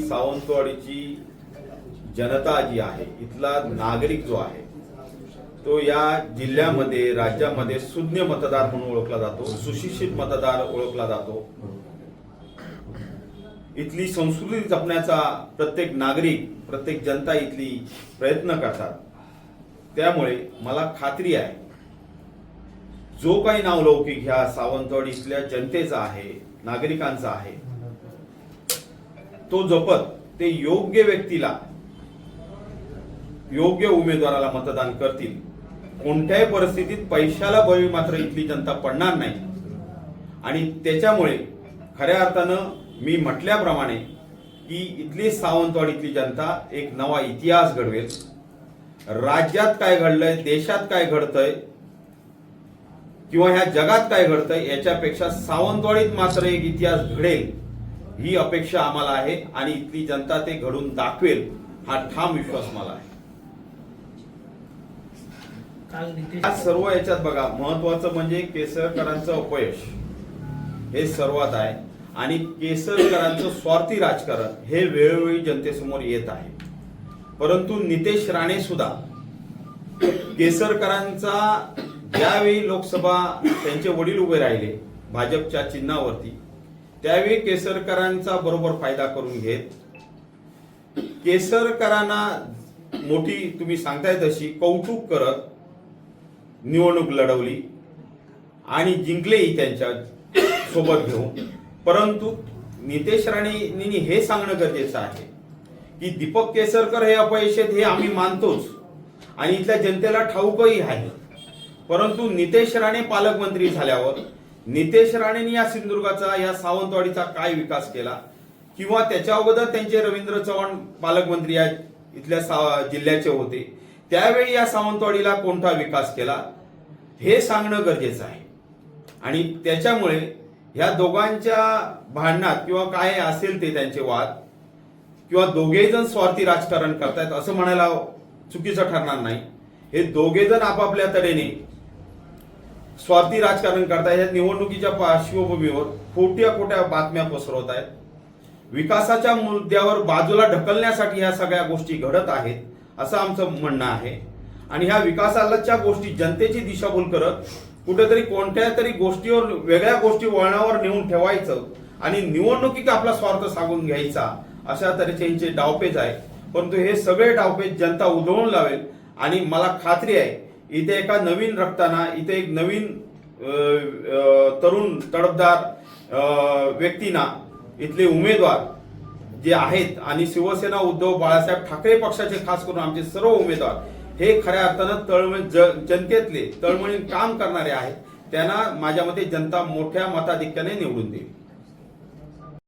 सावंतवाडीची जनता जी आहे इथला नागरिक जो आहे तो या जिल्ह्यामध्ये राज्यामध्ये सुज्ञ मतदार म्हणून ओळखला जातो सुशिक्षित मतदार ओळखला जातो. इथली संस्कृती जपण्याचा प्रत्येक नागरिक प्रत्येक जनता इथली प्रयत्न करतात. त्यामुळे मला खात्री आहे जो काही नावलौकिक ह्या सावंतवाडी इथल्या जनतेचा आहे नागरिकांचा आहे तो जपत ते योग्य व्यक्तीला योग्य उमेदवाराला मतदान करतील. कोणत्याही परिस्थितीत पैशाला बळी मात्र इथली जनता पडणार नाही. आणि त्याच्यामुळे खऱ्या अर्थानं मी म्हटल्याप्रमाणे की इथली सावंतवाडीतली जनता एक नवा इतिहास घडवेल. राज्यात काय घडलंय देशात काय घडतंय किंवा ह्या जगात काय घडतंय याच्यापेक्षा सावंतवाडीत मात्र एक इतिहास घडेल. ही अपेक्षा आम्हाला आहे आणि इथली जनता ते घडून दाखवेल हा ठाम विश्वास मला आहे. या सर्व याच्यात बघा महत्वाचं म्हणजे केसरकरांचं अपयश. हे सर्वात आहे. आणि केसरकरांचं स्वार्थी राजकारण हे वेळोवेळी जनतेसमोर येत आहे. परंतु नितेश राणे सुद्धा केसरकरांचा ज्यावेळी लोकसभा त्यांचे वडील उभे राहिले भाजपच्या चिन्हावरती त्यावेळी केसरकरांचा बरोबर फायदा करून घेत. केसरकरांना मोठी तुम्ही सांगताय तशी कौतुक करत निवडणूक लढवली आणि जिंकलेही त्यांच्यासोबत घेऊन. परंतु नितेश राणेंनी हे सांगणं गरजेचं आहे की दीपक केसरकर हे अपयश हे आम्ही मानतोच आणि इथल्या जनतेला ठाऊकही आहे. परंतु नितेश राणे पालकमंत्री झाल्यावर नितेश राणेंनी या सिंधुदुर्गाचा या सावंतवाडीचा काय विकास केला? किंवा त्याच्या अगोदर त्यांचे रवींद्र चव्हाण पालकमंत्री या इथल्या सा- जिल्ह्याचे होते. त्यावेळी या सावंतवाडीला कोणता विकास केला? हे सांगणं गरजेचं आहे. आणि त्याच्यामुळे ह्या दोघांच्या भांडणात किंवा काय असेल ते त्यांचे वाद किंवा दोघे जण स्वार्थी राजकारण करतायत असं म्हणायला चुकीचं ठरणार नाही. हे दोघे जण आपापल्या तऱ्हेने स्वार्थी राजकारण करतायत निवडणुकीच्या पार्श्वभूमीवर खोट्या खोट्या बातम्या पसरवत आहेत. विकासाच्या मुद्द्यावर बाजूला ढकलण्यासाठी ह्या सगळ्या गोष्टी घडत आहेत असं आमचं म्हणणं आहे. आणि ह्या विकासाच्या गोष्टी जनतेची दिशाभूल करत कुठेतरी कोणत्या तरी गोष्टीवर वेगळ्या गोष्टी वळणावर नेऊन ठेवायचं आणि निवडणुकीत आपला स्वार्थ सांगून घ्यायचा अशा तऱ्हेचे यांचे डावपेच आहे परंतु हे सगळे डावपेच जनता उधळून लावेल आणि मला खात्री आहे इथे एका नवीन रक्ताना इथे एक नवीन तरुण तडफदार व्यक्तींना इथले उमेदवार जे आहेत आणि शिवसेना उद्धव बाळासाहेब ठाकरे पक्षाचे खास करून आमचे सर्व उमेदवार हे खऱ्या अर्थानं तळमळ जनतेतले तळमळीन काम करणारे आहेत. त्यांना माझ्या मते जनता मोठ्या मताधिक्याने निवडून देईल.